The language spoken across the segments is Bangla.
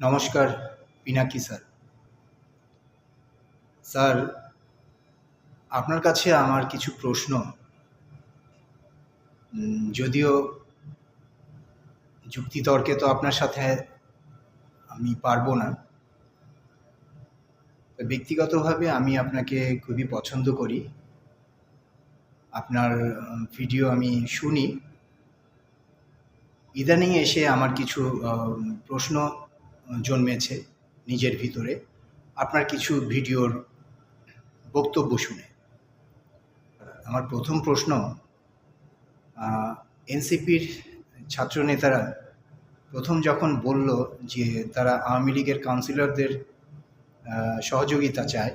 নমস্কার, পিনাকি স্যার। স্যার, আপনার কাছে আমার কিছু প্রশ্ন। যদিও যুক্তিতর্কে তো আপনার সাথে আমি পারব না। ব্যক্তিগতভাবে আমি আপনাকে খুবই পছন্দ করি। আপনার ভিডিও আমি শুনি। ইদানিং এসে আমার কিছু প্রশ্ন জন্মেছে নিজের ভিতরে। আপনার কিছু ভিডিওর বক্তব্য শুনে। আমার প্রথম প্রশ্ন এনসিপির ছাত্রনেতারা প্রথম যখন বলল যে তারা আওয়ামী লীগের কাউন্সিলরদের সহযোগিতা চায়,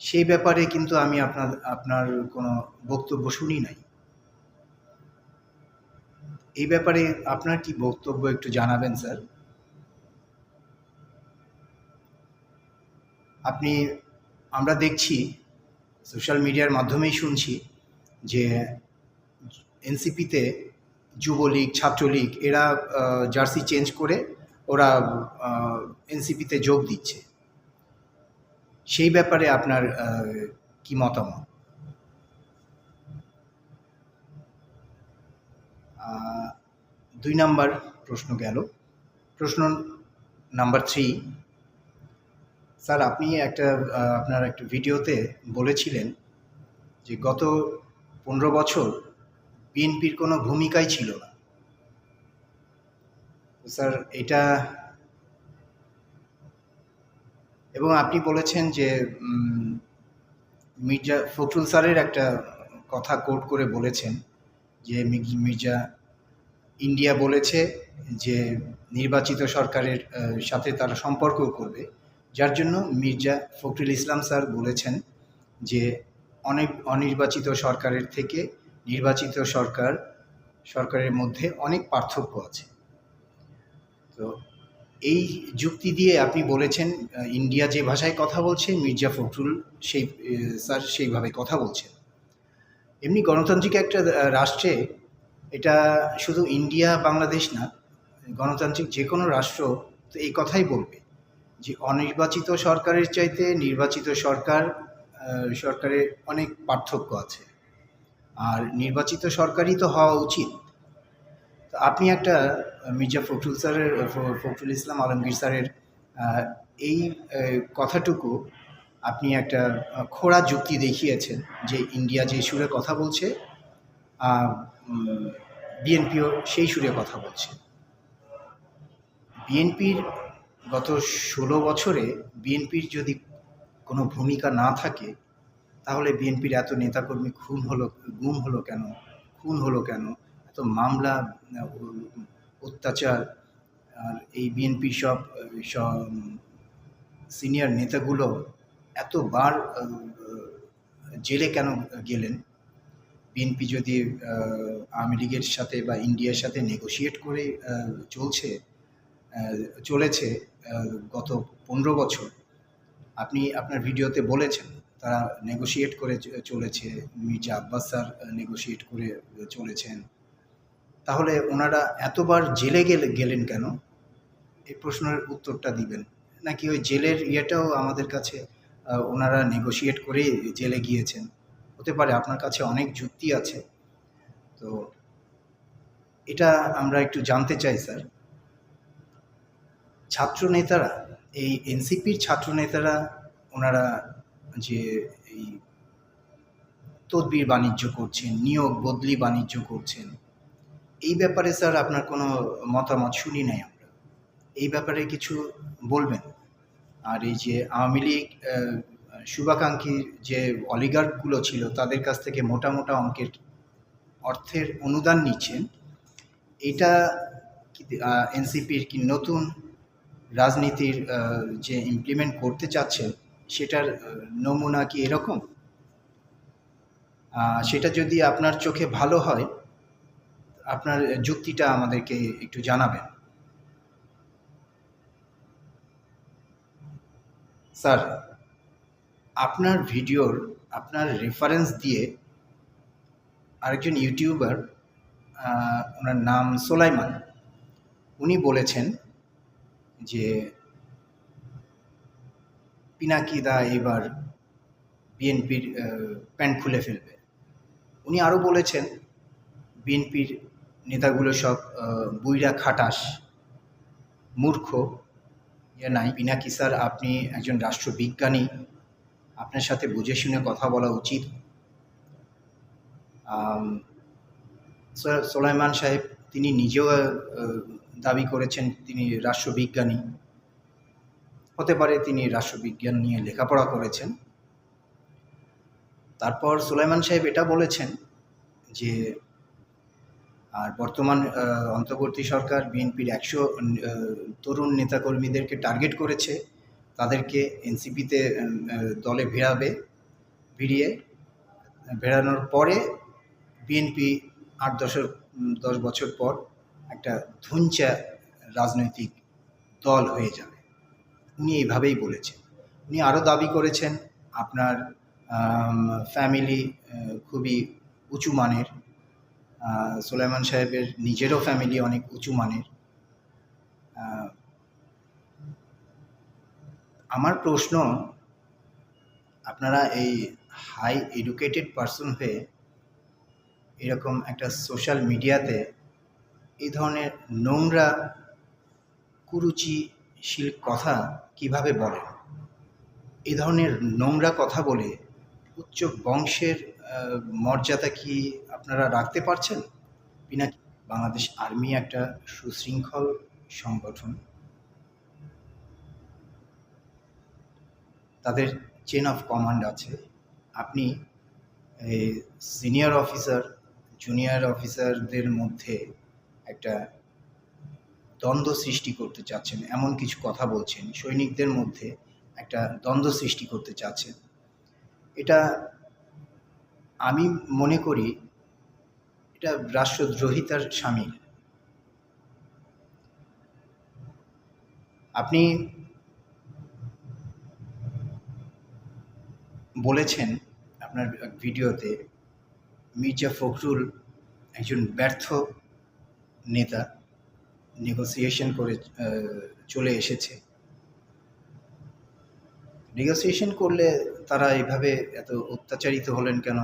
সেই ব্যাপারে কিন্তু আমি আপনার আপনার কোনো বক্তব্য শুনি নাই। এই ব্যাপারে আপনার কি বক্তব্য একটু জানাবেন, স্যার? আপনি, আমরা দেখছি সোশ্যাল মিডিয়ার মাধ্যমেই শুনছি যে এনসিপিতে যুবলীগ, ছাত্রলীগ, এরা জার্সি চেঞ্জ করে ওরা এনসিপিতে যোগ দিচ্ছে। সেই ব্যাপারে আপনার কি মতামত? দুই নাম্বার প্রশ্ন গেল। প্রশ্ন নাম্বার থ্রি স্যার, আপনি একটা আপনার একটা ভিডিওতে বলেছিলেন যে গত পনেরো বছর বিএনপির কোনো ভূমিকাই ছিল না। স্যার, এটা এবং আপনি বলেছেন যে মির্জা, ফখরুল স্যারের একটা কথা কোট করে বলেছেন যে মির্জা ইন্ডিয়া বলেছে যে নির্বাচিত সরকারের সাথে তারা সম্পর্ক করবে। যার জন্য মির্জা ফখরুল ইসলাম স্যার বলেছেন যে অনেক অনির্বাচিত সরকারের থেকে নির্বাচিত সরকার, সরকারের মধ্যে অনেক পার্থক্য আছে। তো এই যুক্তি দিয়ে আপনি বলেছেন ইন্ডিয়া যে ভাষায় কথা বলছে, মির্জা ফখরুল সেই স্যার সেইভাবে কথা বলছেন। এমনি গণতান্ত্রিক একটা রাষ্ট্রে এটা শুধু ইন্ডিয়া, বাংলাদেশ না, গণতান্ত্রিক যে কোনো রাষ্ট্র তো এই কথাই বলবে। যে অনির্বাচিত সরকারের চাইতে নির্বাচিত সরকার সরকারের অনেক পার্থক্য আছে। আর নির্বাচিত সরকারই তো হওয়া উচিত। আপনি একটা মির্জা ফখরুল স্যারের ফখরুল ইসলাম আলমগীর স্যারের এই কথাটুকু আপনি একটা খোড়া যুক্তি দেখিয়েছেন যে ইন্ডিয়া যে সুরে কথা বলছে বিএনপিও সেই সুরে কথা বলছে। বিএনপির গত ষোলো বছরে বিএনপির যদি কোনো ভূমিকা না থাকে, তাহলে বিএনপির এত নেতাকর্মী খুন হলো, গুম হলো কেন? খুন হলো কেন? এত মামলা অত্যাচার, আর এই বিএনপির সব সিনিয়র নেতাগুলো এতবার জেলে কেন গেলেন? বিএনপি যদি আওয়ামী লীগের সাথে বা ইন্ডিয়ার সাথে নেগোশিয়েট করে চলছে চলেছে গত পনেরো বছর। আপনি আপনার ভিডিওতে বলেছেন, তারা নেগোশিয়েট করে চলেছে, মির্জা আব্বাস স্যার নেগোশিয়েট করে চলেছেন। তাহলে ওনারা এতবার জেলে গেলে, গেলেন কেন? এই প্রশ্নের উত্তরটা দিবেন। নাকি ওই জেলের ইয়েটাও আমাদের কাছে ওনারা নেগোশিয়েট করে জেলে গিয়েছেন? হতে পারে আপনার কাছে অনেক যুক্তি আছে। তো এটা আমরা একটু জানতে চাই, স্যার। ছাত্র নেতারা এই এনসিপির ছাত্র নেতারা ওনারা যে এই তদবির বাণিজ্য করছেন, নিয়োগ বদলি বাণিজ্য করছেন, এই ব্যাপারে স্যার আপনার কোনো মতামত শুনি নাই আমরা। এই ব্যাপারে কিছু বলবেন? আর এই যে আওয়ামী লীগ শুভাকাঙ্ক্ষীর যে অলিগার্কগুলো ছিল, তাদের কাছ থেকে মোটা মোটা অঙ্কের অর্থের অনুদান নিচ্ছেন। এটা এনসিপির কি নতুন রাজনীতির যে ইমপ্লিমেন্ট করতে চাচ্ছেন সেটার নমুনা কি এরকম? সেটা যদি আপনার চোখে ভালো হয়, আপনার যুক্তিটা আমাদেরকে একটু জানাবেন। স্যার, আপনার ভিডিওর, আপনার রেফারেন্স দিয়ে আরেকজন ইউটিউবার ওনার নাম সোলাইমান। উনি বলেছেন যে পিনাকিদা এবার বিএনপির প্যান্ট খুলে ফেলবে। উনি আরও বলেছেন, বিএনপির নেতাগুলো সব বুইরা খাটাস, মূর্খ ইয়ে নাই। পিনাকি স্যার, আপনি একজন রাষ্ট্রবিজ্ঞানী, আপনার সাথে বুঝে শুনে কথা বলা উচিত। সোলাইমান সাহেব, তিনি নিজেও দাবি করেছেন তিনি রাষ্ট্রবিজ্ঞানী। হতে পারে তিনি রাষ্ট্রবিজ্ঞান নিয়ে লেখাপড়া করেছেন। তারপর সুলাইমান সাহেব এটা বলেছেন যে, আর বর্তমান অন্তর্বর্তী সরকার বিএনপির একশো তরুণ নেতাকর্মীদেরকে টার্গেট করেছে। তাদেরকে এনসিপিতে দলে ভিড়াবে ভিড়িয়ে বেড়ানোর পরে বিএনপি আট দশের দশ বছর পর একটা ধুঞ্চা রাজনৈতিক দল হয়ে যাবে। উনি এইভাবেই বলেছেন। উনি আরও দাবি করেছেন, আপনার ফ্যামিলি খুবই উঁচু মানের সুলাইমান সাহেবের নিজেরও ফ্যামিলি অনেক উঁচু মানের। আমার প্রশ্ন, আপনারা এই হাই এডুকেটেড পার্সন হয়ে এরকম একটা সোশ্যাল মিডিয়াতে এই ধরনের নোংরা কুরুচিশীল কথা কীভাবে বলেন? এই ধরনের নোংরা কথা বলে উচ্চ বংশের মর্যাদা কি আপনারা রাখতে পারছেন? বিনা বাংলাদেশ আর্মি একটা সুশৃঙ্খল সংগঠন? তাদের চেন অফ কমান্ড আছে। আপনি সিনিয়র অফিসার জুনিয়র অফিসারদের মধ্যে একটা দ্বন্দ্ব সৃষ্টি করতে চাচ্ছেন, এমন কিছু কথা বলছেন, সৈনিকদের মধ্যে একটা দ্বন্দ্ব সৃষ্টি করতে চাচ্ছেন। এটা আমি মনে করি এটা রাষ্ট্রদ্রোহিতার সামিল। আপনি বলেছেন আপনার ভিডিওতে, মির্জা ফখরুল একজন ব্যর্থ নেতা নেগোসিয়েশন করে চলে এসেছে। নেগোসিয়েশন করলে তারা এভাবে এত অত্যাচারিত হলেন কেন?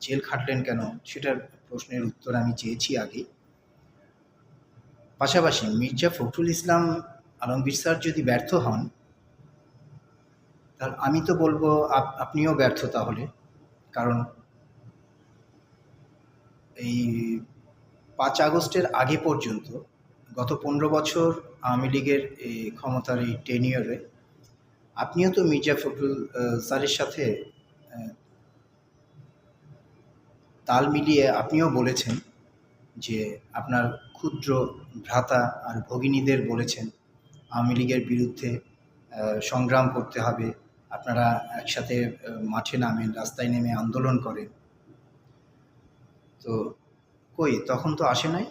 জেল খাটলেন কেন? সেটার প্রশ্নের উত্তর আমি চেয়েছি আগে পাশাপাশি মির্জা ফখরুল ইসলাম আলমগীর স্যার যদি ব্যর্থ হন, তাহলে আমি তো বলব আপ- আপনিও ব্যর্থ তাহলে। কারণ এই পাঁচ আগস্টের আগে পর্যন্ত গত পনেরো বছর আওয়ামী লীগের এই ক্ষমতার এই টেনিয়রে আপনিও তো মির্জা ফখরুল স্যারের সাথে তাল মিলিয়ে আপনিও বলেছেন যে আপনার ক্ষুদ্র ভ্রাতা আর ভগিনীদের বলেছেন আওয়ামী লীগের বিরুদ্ধে সংগ্রাম করতে হবে, আপনারা একসাথে মাঠে নামেন, রাস্তায় নেমে আন্দোলন করেন। তো কই? তখন তো আসে নাই।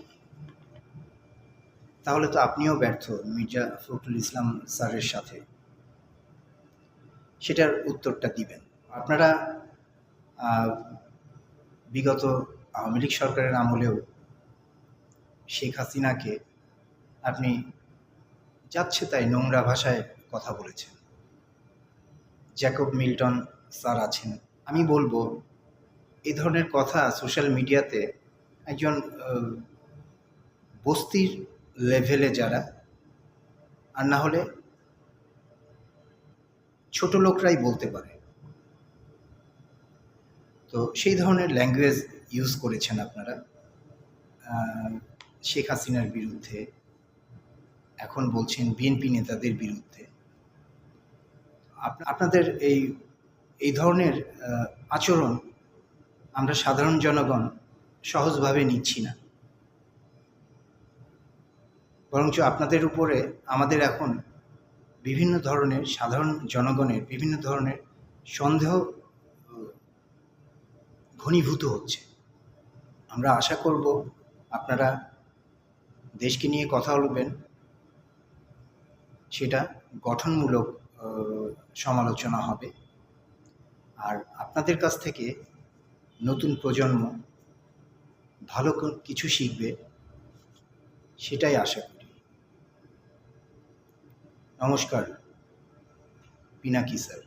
তাহলে তো আপনিও ব্যর্থ মির্জা ফখরুল ইসলাম স্যারের সাথে। সেটার উত্তরটা দিবেন। আপনারা বিগত আওয়ামী লীগ সরকারের আমলেও শেখ হাসিনাকে আপনি যাচ্ছে তাই নোংরা ভাষায় কথা বলেছেন। জ্যাকব মিল্টন স্যার আছেন। আমি বলব এই ধরনের কথা সোশ্যাল মিডিয়াতে একজন বস্তির লেভেলে যারা, আর না হলে ছোট লোকরাই বলতে পারে। তো সেই ধরনের ল্যাঙ্গুয়েজ ইউজ করেছেন আপনারা। শেখ হাসিনার বিরুদ্ধে, এখন বলছেন বিএনপি নেতাদের বিরুদ্ধে। আপ- আপনাদের এই এই ধরনের আচরণ আমরা সাধারণ জনগণ সহজভাবে নিচ্ছি না। বরঞ্চ আপনাদের উপরে আমাদের এখন বিভিন্ন ধরনের সাধারণ জনগণের বিভিন্ন ধরনের সন্দেহ ঘনীভূত হচ্ছে। আমরা আশা করব আপনারা দেশকে নিয়ে কথা বলবেন, সেটা গঠনমূলক সমালোচনা হবে। আর আপনাদের কাছ থেকে নতুন প্রজন্ম ভালো কিছু শিখবে সেটাই আশা করি। নমস্কার পিনাকি স্যার।